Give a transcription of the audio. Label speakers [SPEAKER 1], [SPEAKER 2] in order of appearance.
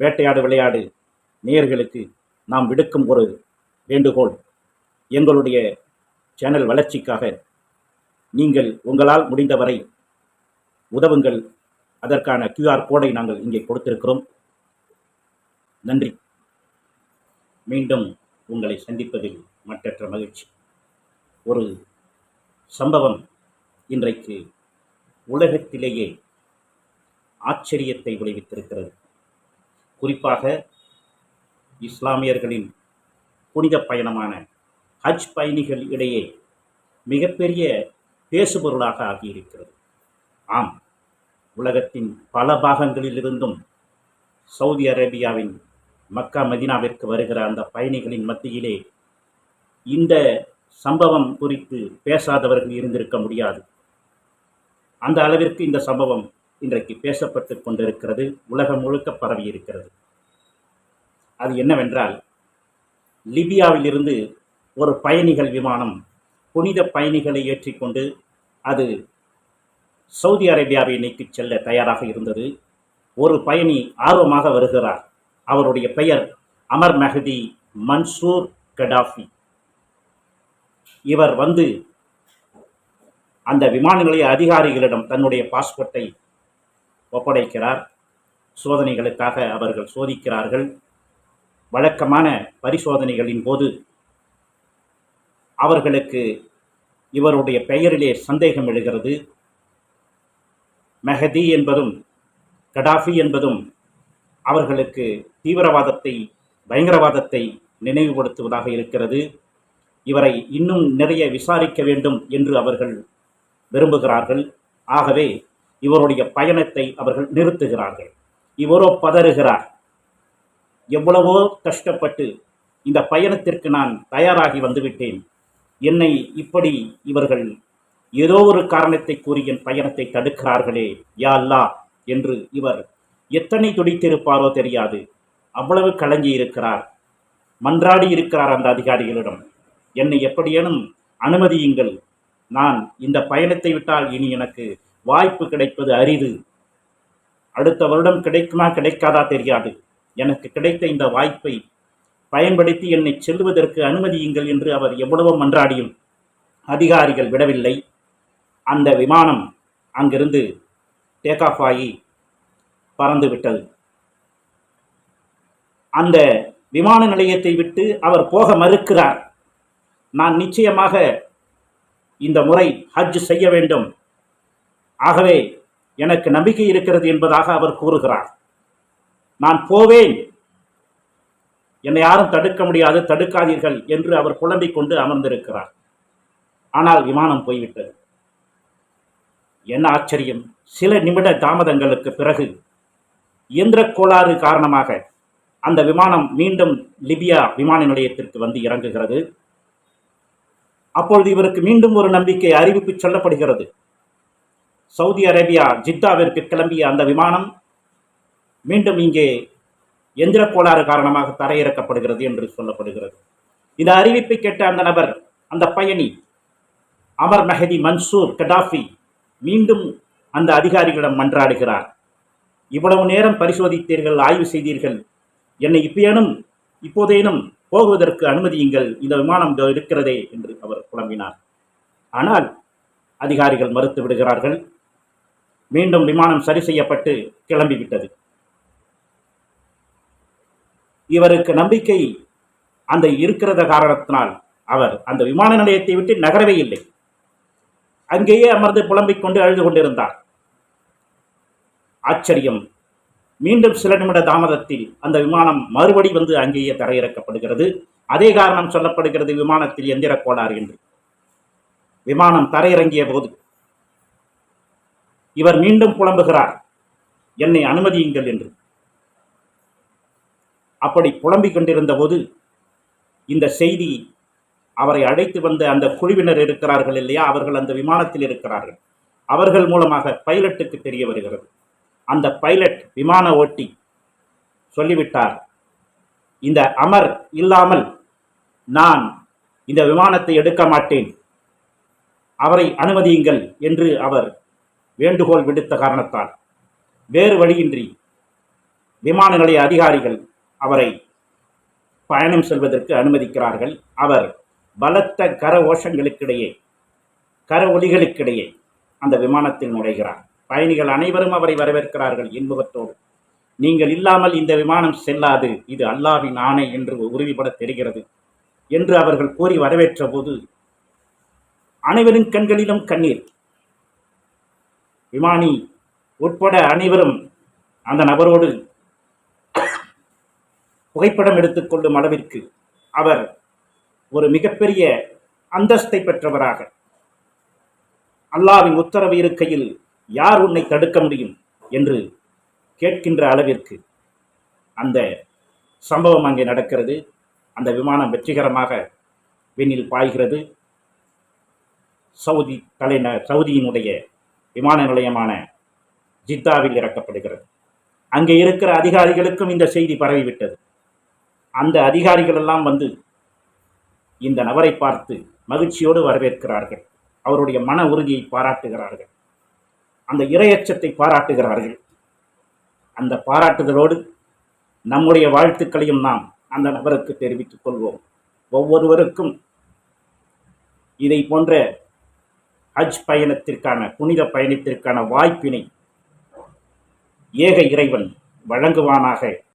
[SPEAKER 1] வேட்டையாடு விளையாடு. நேயர்களுக்கு நாம் விடுக்கும் ஒரு வேண்டுகோள். எங்களுடைய சேனல் வளர்ச்சிக்காக நீங்கள் உங்களால் முடிந்தவரை உதவுங்கள். அதற்கான கியூஆர் கோடை நாங்கள் இங்கே கொடுத்திருக்கிறோம். நன்றி. மீண்டும் உங்களை சந்திப்பதில் மற்றற்ற மகிழ்ச்சி. ஒரு சம்பவம் இன்றைக்கு உலகத்திலேயே ஆச்சரியத்தை விளைவித்திருக்கிறது. குறிப்பாக இஸ்லாமியர்களின் புனித பயணமான ஹஜ் பயணிகள் இடையே மிகப்பெரிய பேசுபொருளாக ஆகியிருக்கிறது. ஆம் உலகத்தின் பல பாகங்களிலிருந்தும் சவுதி அரேபியாவின் மக்கா மதினாவிற்கு வருகிற அந்த பயணிகளின் மத்தியிலே இந்த சம்பவம் குறித்து பேசாதவர்கள் இருந்திருக்க முடியாது. அந்த அளவிற்கு இந்த சம்பவம் இன்றைக்கு பேசப்பட்டு கொண்டிருக்கிறது உலகம் முழுக்க பரவி இருக்கிறது. அது என்னவென்றால் லிபியாவிலிருந்து ஒரு பயணிகள் விமானம் புனித பயணிகளை ஏற்றிக்கொண்டு அது சவுதி அரேபியாவை நோக்கி செல்ல தயாராக இருந்தது. ஒரு பயணி ஆர்வமாக வருகிறார். அவருடைய பெயர் அமர் மெஹதி மன்சூர் கடாஃபி. இவர் வந்து அந்த விமான நிலைய அதிகாரிகளிடம் தன்னுடைய பாஸ்போர்ட்டை ஒப்படைக்கிறார். சோதனைகளுக்காக அவர்கள் சோதிக்கிறார்கள். வழக்கமான பரிசோதனைகளின் போது அவர்களுக்கு இவருடைய பெயரிலே சந்தேகம் எழுகிறது. மெஹதி என்பதும் கடாஃபி என்பதும் அவர்களுக்கு தீவிரவாதத்தை பயங்கரவாதத்தை நினைவுபடுத்துவதாக இருக்கிறது. இவரை இன்னும் நிறைய விசாரிக்க வேண்டும் என்று அவர்கள் விரும்புகிறார்கள். ஆகவே இவருடைய பயணத்தை அவர்கள் நிறுத்துகிறார்கள். இவரோ பதறுகிறார். எவ்வளவோ கஷ்டப்பட்டு இந்த பயணத்திற்கு நான் தயாராகி வந்துவிட்டேன். என்னை இப்படி இவர்கள் ஏதோ ஒரு காரணத்தை கூறி என் பயணத்தை தடுக்கிறார்களே யா அல்லா என்று இவர் எத்தனை துடித்திருப்பாரோ தெரியாது. அவ்வளவு கலங்கி இருக்கிறார். மன்றாடி இருக்கிறார் அந்த அதிகாரிகளிடம். என்னை எப்படியேனும் அனுமதியுங்கள். நான் இந்த பயணத்தை விட்டால் இனி எனக்கு வாய்ப்பு கிடைப்பது அரிது. அடுத்த வருடம் கிடைக்குமா கிடைக்காதா தெரியாது. எனக்கு கிடைத்த இந்த வாய்ப்பை பயன்படுத்தி என்னை செல்வதற்கு அனுமதியுங்கள் என்று அவர் எவ்வளவோ மன்றாடியும் அதிகாரிகள் விடவில்லை. அந்த விமானம் அங்கிருந்து டேக் ஆஃப் ஆகி பறந்து விட்டது. அந்த விமான நிலையத்தை விட்டு அவர் போக மறுக்கிறார். நான் நிச்சயமாக இந்த முறை ஹஜ் செய்ய வேண்டும். ஆகவே எனக்கு நம்பிக்கை இருக்கிறது என்பதாக அவர் கூறுகிறார். நான் போவேன். என்னை யாரும் தடுக்க முடியாது தடுக்காதீர்கள் என்று அவர் புலம்பிக் கொண்டு அமர்ந்திருக்கிறார். ஆனால் விமானம் போய்விட்டது. என்ன ஆச்சரியம். சில நிமிட தாமதங்களுக்கு பிறகு இயந்திர கோளாறு காரணமாக அந்த விமானம் மீண்டும் லிபியா விமான நிலையத்திற்கு வந்து இறங்குகிறது. அப்பொழுது இவருக்கு மீண்டும் ஒரு நம்பிக்கை அறிவிப்பு சொல்லப்படுகிறது. சவுதி அரேபியா ஜித்தாவிற்கு கிளம்பிய அந்த விமானம் மீண்டும் இங்கே எந்திர கோளாறு காரணமாக தரையிறக்கப்படுகிறது என்று சொல்லப்படுகிறது. இந்த அறிவிப்பை கேட்ட அந்த நபர் அந்த பயணி அமர் மெஹதி மன்சூர் கடாஃபி மீண்டும் அந்த அதிகாரிகளிடம் மன்றாடுகிறார். இவ்வளவு நேரம் பரிசோதித்தீர்கள் ஆய்வு செய்தீர்கள். என்னை இப்பேனும் இப்போதேனும் போகுவதற்கு அனுமதியுங்கள். இந்த விமானம் இருக்கிறதே என்று அவர் புலம்பினார். ஆனால் அதிகாரிகள் மறுத்து விடுகிறார்கள். மீண்டும் விமானம் சரி செய்யப்பட்டு கிளம்பிவிட்டது. இவருக்கு நம்பிக்கை அந்த இருக்கிறத காரணத்தினால் அவர் அந்த விமான நிலையத்தை விட்டு நகரவே இல்லை. அங்கேயே அமர்ந்து புலம்பிக் கொண்டு அழுது கொண்டிருந்தார். ஆச்சரியம். மீண்டும் சில நிமிட தாமதத்தில் அந்த விமானம் மறுபடி வந்து அங்கேயே தரையிறக்கப்படுகிறது. அதே காரணம் சொல்லப்படுகிறது விமானத்தில் எந்திர கோளாறு என்று. விமானம் தரையிறங்கிய போது இவர் மீண்டும் புலம்புகிறார். என்னை அனுமதியுங்கள் என்று. அப்படி புலம்பிக் கொண்டிருந்த போது இந்த செய்தி அவரை அழைத்து வந்த அந்த குழுவினர் இருக்கிறார்கள் இல்லையா? அவர்கள் அந்த விமானத்தில் இருக்கிறார்கள். அவர்கள் மூலமாக பைலட்டுக்கு தெரிய வருகிறது. அந்த பைலட் விமான ஓட்டி சொல்லிவிட்டார் இந்த அமர் இல்லாமல் நான் இந்த விமானத்தை எடுக்க மாட்டேன். அவரை அனுமதியுங்கள் என்று அவர் வேண்டுகோள் விடுத்த காரணத்தால். வேறு வழியின்றி விமான நிலைய அதிகாரிகள் அவரை பயணம் செல்வதற்கு அனுமதிக்கிறார்கள். அவர் பலத்த கர ஓஷங்களுக்கிடையே கர ஒலிகளுக்கிடையே அந்த விமானத்தில் நுழைகிறார். பயணிகள் அனைவரும் அவரை வரவேற்கிறார்கள் இன்முகத்தோடு. நீங்கள் இல்லாமல் இந்த விமானம் செல்லாது இது அல்லாவின் ஆணை என்று உறுதிபட தெரிகிறது என்று அவர்கள் கூறி வரவேற்ற போது அனைவரின் கண்களிலும் கண்ணீர் விமானி உட்பட அனைவரும் அந்த நபரோடு புகைப்படம் எடுத்துக்கொள்ளும் அளவிற்கு அவர் ஒரு மிகப்பெரிய அந்தஸ்தை பெற்றவராக. அல்லாவின் உத்தரவு இருக்கையில் யார் உன்னை தடுக்க முடியும் என்று கேட்கின்ற அளவிற்கு அந்த சம்பவம் அங்கே நடக்கிறது. அந்த விமானம் வெற்றிகரமாக விண்ணில் பாய்கிறது. சவுதி தலைநகர் சவுதியினுடைய விமான நிலையமான ஜித்தாவில் இறக்கப்படுகிறது. அங்கே இருக்கிற அதிகாரிகளுக்கும் இந்த செய்தி பரவிவிட்டது. அந்த அதிகாரிகள் எல்லாம் வந்து இந்த நபரை பார்த்து மகிழ்ச்சியோடு வரவேற்கிறார்கள். அவருடைய மன உறுதியை பாராட்டுகிறார்கள். அந்த இரையச்சத்தை பாராட்டுகிறார்கள். அந்த பாராட்டுதலோடு நம்முடைய வாழ்த்துக்களையும் நாம் அந்த நபருக்கு தெரிவித்துக் கொள்வோம். ஒவ்வொருவருக்கும் இதை போன்ற ஹஜ் பயணத்திற்கான புனித பயணத்திற்கான வாய்ப்பினை ஏக இறைவன் வழங்குவானாக.